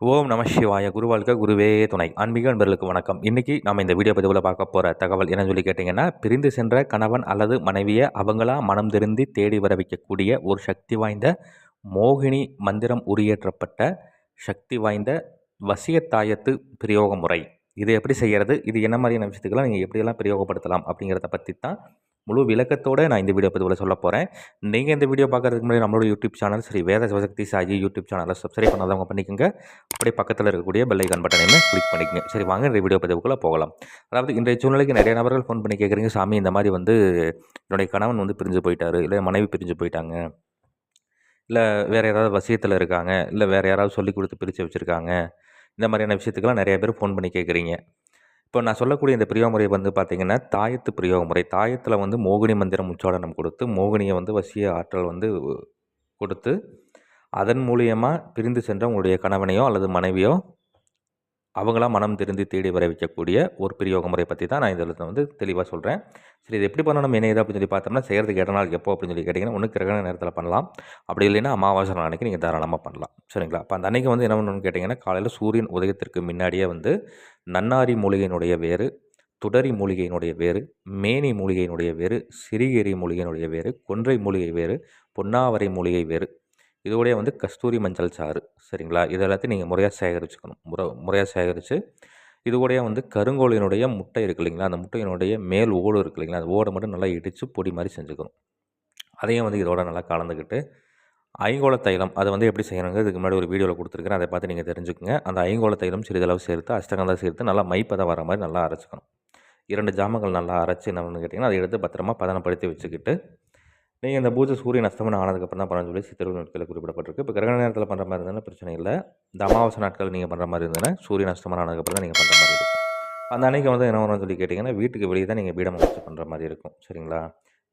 ஓம் நம சிவாய. குருவாழ்க குருவே துணை. ஆன்மீக நண்பர்களுக்கு வணக்கம். இன்றைக்கி நம்ம இந்த வீடியோ பதிவில் பார்க்க போகிற தகவல் என்னன்னு சொல்லி கேட்டிங்கன்னா பிரிந்து சென்ற கணவன் அல்லது மனைவியை அவங்களா மனம் திருந்தி தேடி வர வைக்கக்கூடிய ஒரு சக்தி வாய்ந்த மோகினி மந்திரம் உரியேற்றப்பட்ட சக்தி வாய்ந்த வசியத்தாயத்து பிரயோக முறை இது எப்படி செய்கிறது இது என்ன மாதிரியான விஷயத்துக்கெல்லாம் நீங்கள் எப்படியெல்லாம் பிரயோகப்படுத்தலாம் அப்படிங்கிறத பற்றி தான் முழு விளக்கத்தோடு நான் இந்த வீடியோ பதிவில் சொல்ல போகிறேன் நீங்கள் இந்த வீடியோ பார்க்குறதுக்கு முன்னாடி நம்மளோட YouTube channel Sri Veda Sivasakthi Saji YouTube சேனலை சப்ஸ்கிரைப் பண்ணாதவங்க பண்ணிக்கோங்க. அப்படியே பக்கத்தில் இருக்கக்கூடிய பெல் ஐக்கான் பட்டனையுமே கிளிக் பண்ணிக்கங்க. சரி வாங்க இந்த வீடியோ பதிவுக்குள்ளே போகலாம். அதாவது இன்றைய சூழ்நிலைக்கு நிறைய நபர்கள் ஃபோன் பண்ணி கேட்குறீங்க சாமி இந்த மாதிரி வந்து என்னுடைய கணவன் வந்து பிரிஞ்சு போயிட்டாரு. இல்லை மனைவி பிரிஞ்சு போயிட்டாங்க. இல்லை வேறு யாராவது வசியத்தில் இருக்காங்க. இல்லை வேறு யாராவது சொல்லி கொடுத்து பிரித்து வச்சுருக்காங்க. இந்த மாதிரியான விஷயத்துக்கெல்லாம் நிறைய பேர் ஃபோன் பண்ணி கேட்குறீங்க இப்போ நான் சொல்லக்கூடிய இந்த பிரயோக முறை வந்து பார்த்திங்கன்னா தாயத்து பிரியோக முறை. தாயத்தில் வந்து மோகினி மந்திரம் உச்சாடனம் கொடுத்து மோகினியை வந்து வசிய ஆற்றல் வந்து கொடுத்து அதன் மூலியமாக பிரிந்து சென்ற உங்களுடைய கணவனையோ அல்லது மனைவியோ அவங்களாம் மனம் திருந்தி தேடி வர வைக்கக்கூடிய ஒரு பிரயோக முறை பற்றி தான் நான் இதில் வந்து தெளிவாக சொல்கிறேன் சரி இது எப்படி பண்ணணும் என்ன ஏதா அப்படின்னு சொல்லி பார்த்தோம்னா செய்கிறதுக்கு இட நாள் எப்போ அப்படின்னு சொல்லி கேட்டிங்கன்னா ஒன்று கிரகண நேரத்தில் பண்ணலாம். அப்படி இல்லைன்னா அமாவாசை நாள் அன்றைக்கி நீங்கள் தாராளமாக பண்ணலாம். சரிங்களா? அப்போ அந்த அன்றைக்கி வந்து என்ன பண்ணணும்னு கேட்டிங்கன்னா காலையில் சூரியன் உதயத்திற்கு முன்னாடியே வந்து நன்னாரி மூலிகையினுடைய வேறு துடரி மூலிகையினுடைய வேறு மேனி மூலிகையினுடைய வேறு சிறிகேரி மூலிகையினுடைய வேறு கொன்றை மூலிகை வேறு பொன்னாவரை மூலிகை வேறு இதோடைய வந்து கஸ்தூரி மஞ்சள் சாறு சரிங்களா? இது எல்லாத்தையும் நீங்கள் முறையாக சேகரிச்சுக்கணும். முறை முறையாக சேகரித்து இது கூடயே வந்து கருங்கோழினுடைய முட்டை இருக்கு இல்லைங்களா? அந்த முட்டையினுடைய மேல் ஓடு இருக்கு இல்லைங்களா? அந்த ஓடை மட்டும் நல்லா இடித்து பொடி மாதிரி செஞ்சுக்கணும். அதையும் வந்து இதோட நல்லா கலந்துக்கிட்டு ஐங்கோல தைலம் அதை வந்து எப்படி செய்யணுங்க இதுக்கு முன்னாடி ஒரு வீடியோவில் கொடுத்துருக்கேன் அதை பார்த்து நீங்கள் தெரிஞ்சுக்கோங்க. அந்த ஐங்கோல தைலம் சிறிதளவு சேர்த்து அஷ்டகந்தா சேர்த்து நல்லா மைப்பதம் வர மாதிரி நல்லா அரைச்சிக்கணும். இரண்டு ஜாமங்கள் நல்லா அரைச்சி என்ன கேட்டிங்கன்னா அதை எடுத்து பத்திரமா பதனப்படுத்தி வச்சுக்கிட்டு நீங்கள் இந்த பூஜை சூரியன் அஸ்தமனம் ஆனதுக்கப்புறம் தான் பண்ண சொல்லி சித்திரை நாட்களில் குறிப்பிடப்பட்டிருக்கு. இப்போ கிரகண நேரத்தில் பண்ணுற மாதிரி இருந்தாலும் பிரச்சனை இல்லை. இந்த அமாவாசை நாட்கள் நீங்கள் பண்ணுற மாதிரி இருந்ததுன்னா சூரியன் அஸ்தமனம் ஆனதுக்கப்புறம் தான் நீங்கள் பண்ணுற மாதிரி இருக்கும். அந்த அன்னைக்கு வந்து என்ன வரும்னு சொல்லி கேட்டிங்கன்னா வீட்டுக்கு வெளியே தான் நீங்கள் பீடம் அமைச்சு பண்ணுற மாதிரி இருக்கும். சரிங்களா?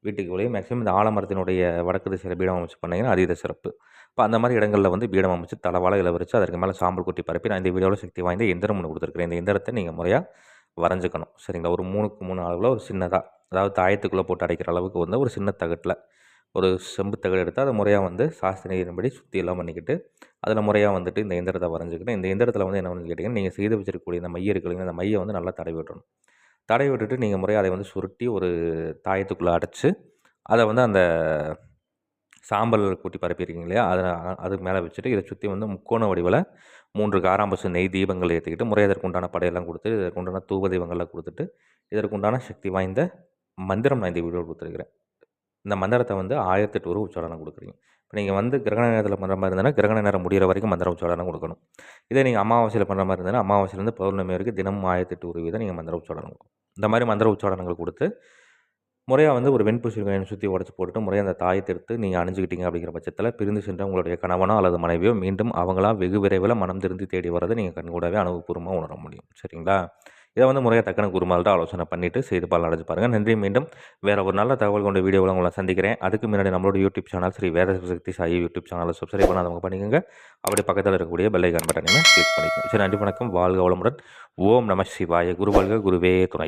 வீட்டுக்கு வெளியே மேக்ஸிமம் இந்த ஆலமரத்தினுடைய வடக்கு திசையில் பீடம் அமைச்சு பண்ணிங்கன்னா அதீத சிறப்பு. இப்போ அந்த மாதிரி இடங்களில் வந்து பீடம் அமைச்சு தலைவாழ இளவரிச்சு அதற்கு மேலே சாம்பல் கொட்டி பரப்பி நான் இந்த வீடியோவில் சக்தி வாய்ந்த எந்திரம் ஒன்று கொடுத்துருக்கிறேன். இந்த எந்திரத்தை நீங்கள் முறையாக வரைஞ்சிக்கணும். சரிங்களா? ஒரு மூணுக்கு மூணு அளவில் ஒரு சின்னதாக அதாவது தாயத்துக்குள்ளே போட்டு அடைக்கிற அளவுக்கு வந்து ஒரு சின்ன தகட்டில் ஒரு செம்பு தகடு எடுத்து அதை முறையாக வந்து சாஸ்திரியின்படி சுற்றி எல்லாம் பண்ணிக்கிட்டு அதில் முறையாக வந்துட்டு இந்த எந்திரத்தை வரைஞ்சிக்கிட்டு இந்த எந்திரத்தில் வந்து என்ன பண்ணி கேட்டிங்கன்னா நீங்கள் செய்து வச்சிருக்கக்கூடிய இந்த மைய இருக்கு அந்த மையை வந்து நல்லா தடவி விட்டணும் தடவி விட்டுட்டு நீங்கள் முறையாக அதை வந்து சுருட்டி ஒரு தாயத்துக்குள்ளே அடைச்சி அதை வந்து அந்த சாம்பல் கூட்டி பரப்பியிருக்கீங்க இல்லையா அதை அதுக்கு மேலே வச்சுட்டு இதை சுற்றி வந்து முக்கோண வடிவில் மூன்று காராம்பசு நெய் தீபங்கள் ஏற்றிக்கிட்டு முறை அதற்குண்டான படையெல்லாம் கொடுத்து இதற்குண்டான தூப தீபங்கள்லாம் கொடுத்துட்டு இதற்கு உண்டான சக்தி வாய்ந்த மந்திரம் நான் இந்த வீடியோவில் கொடுத்துருக்கிறேன். இந்த மந்திரத்தை வந்து ஆயிரத்தெட்டு ஒரு உச்சாரணம் கொடுக்குறீங்க. இப்போ நீங்கள் வந்து கிரகண நேரத்தில் பண்ணுற மாதிரி இருந்தால் கிரகண நேரம் முடிகிற வரைக்கும் மந்திரம் உச்சாரணம் கொடுக்கணும். இதே நீங்கள் அமாவாசையில் பண்ணுற மாதிரி இருந்தால் அமாவாசையிலேருந்து பௌர்ணமி வரைக்கும் தினமும் ஆயிரத்தெட்டு ஒரு வீதம் நீங்கள் மந்திர உச்சாரணம் கொடுக்கணும். இந்த மாதிரி மந்திர உச்சாரணங்கள் கொடுத்து முறையாக வந்து ஒரு வெண்பூசணிக்காயை சுற்றி உடச்சி போட்டுட்டு முறையாக அந்த தாயத்தை எடுத்து நீங்கள் அணிஞ்சிக்கிட்டீங்க அப்படிங்கிற பட்சத்தில் பிரிந்து சென்ற உங்களுடைய கணவனோ அல்லது மனைவியோ மீண்டும் அவங்களாம் வெகு விரைவில் மனம் திருந்து தேடி வரதை நீங்கள் கண்கூடவே அனுபவபூர்வமாக உணர முடியும். சரிங்களா? இதை வந்து முறையாக தக்கன தான் ஆலோசனை பண்ணிவிட்டு செய்து பால் அடைஞ்சு பாருங்கள் நன்றி. மீண்டும் வேறு ஒரு நல்ல தகவல் கொண்ட வீடியோவில் உங்களை சந்திக்கிறேன். அதுக்கு முன்னாடி நம்மளோட YouTube channel Sri Veda Sakthi Sai YouTube சேனலை சப்ஸ்கிரைப் பண்ணாதவங்க பண்ணிக்கோங்க. அப்படி பக்கத்தில் இருக்கக்கூடிய பெல்லைக்கான் பட்டனையுமே கிளிக் பண்ணிக்கோங்க. சரி நன்றி வணக்கம். வாழ்க வளமுடன். ஓம் நம சிவாய. குருவாழ்க குருவே துணை.